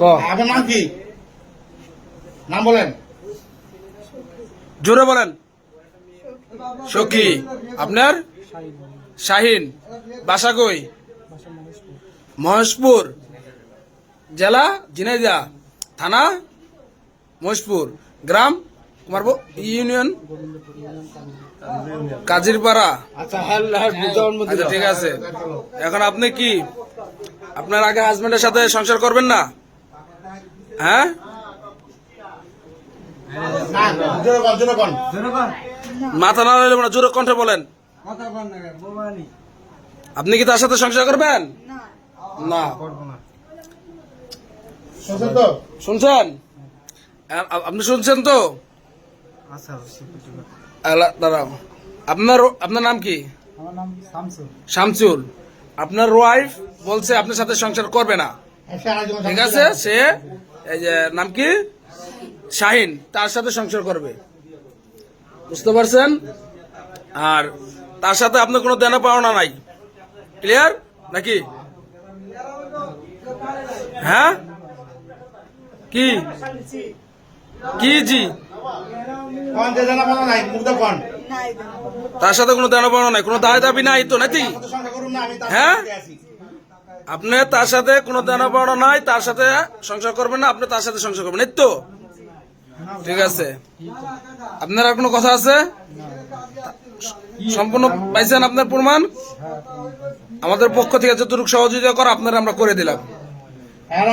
ক। আপনার নাম কি? নাম বলেন। জোরে বলেন। সখী। আপনার? শাহিন। বাসা কই? মহেশপুর। জেলা? ঝিনাইদা থানা? মহেশপুর। গ্রাম? কুমার ইউনিয়ন? কাজিরপাড়া। আচ্ছা আচ্ছা ঠিক আছে। এখন আপনি কি আপনার আগে হাজবেন্ডের সাথে সংসার করবেন না? হ্যাঁ? না মাথা না হলে জোরে কণ্ঠে বলেন। আপনি কি তার সাথে সংসার করবেন? না। শুনছেন? আপনি শুনছেন তো? দাঁড়াও। আপনার আপনার নাম কি? শামসুল। আপনার ওয়াইফ বলছে আপনার সাথে সংসার করবে না। ঠিক আছে? সে এই যে নাম কি? শাহিন তার সাথে সংসার করবে। বুঝতে পারছেন? আর তার সাথে আপনার কোনো দেনা পাওনা নাই। ক্লিয়ার নাকি? হ্যাঁ? কি? কি জি? তার সাথে কোনো দেনা পাওনা নাই কোনো দায় দাবি নাই তো নাকি? হ্যাঁ? আপনি তার সাথে কোনো দেনা পাওনা নাই তার সাথে সংসার করবেন না আপনি তার সাথে সংসার করবেন এই তো? ঠিক আছে। আপনার আর কোনো কথা আছে? সম্পূর্ণ পাইছেন আপনার প্রমাণ? আমাদের পক্ষ থেকে যতটুকু সহযোগিতা করা আপনারা আমরা করে দিলাম। হ্যাঁ,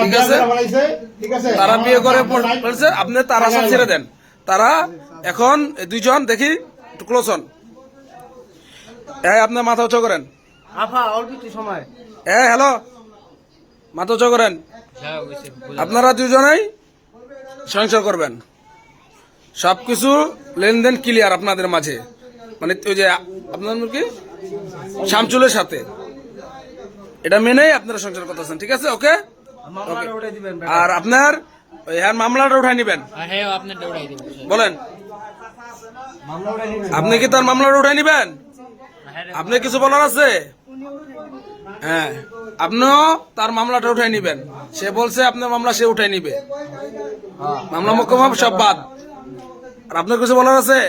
ঠিক আছে। তারা বিয়ে করে বলছে আপনি তার আশা ছেড়ে দেন। তারা এখন দুইজন দেখি ক্লোজ হন। আপনার মাথা উঁচু করেন। আফা অল্প একটু সময়। এ হ্যালো। মাথা উঁচু করেন। আপনারা দুজনেই সংসার করবেন। সবকিছু লেনদেন ক্লিয়ার আপনাদের মাঝে। মানে ওই যে আপনার কি? শামচুলের সাথে। এটা মেনেই আপনারা সংসার করতেছেন ঠিক আছে? ওকে আর আপনার ওই হ্যাঁ মামলাটা উঠাই নেবেন। হ্যাঁ দেবো বলেন। আপনি কি তার মামলাটা উঠাই নেবেন? আপনি কিছু বলার আছে? হ্যাঁ আপনিও তার মামলাটা উঠাই নিবেন। সে বলছে আপনার মামলা সে উঠাই নিবে। মামলা মোকম সব বাদ। আর আপনার কিছু বলার আছে?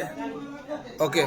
ওকে।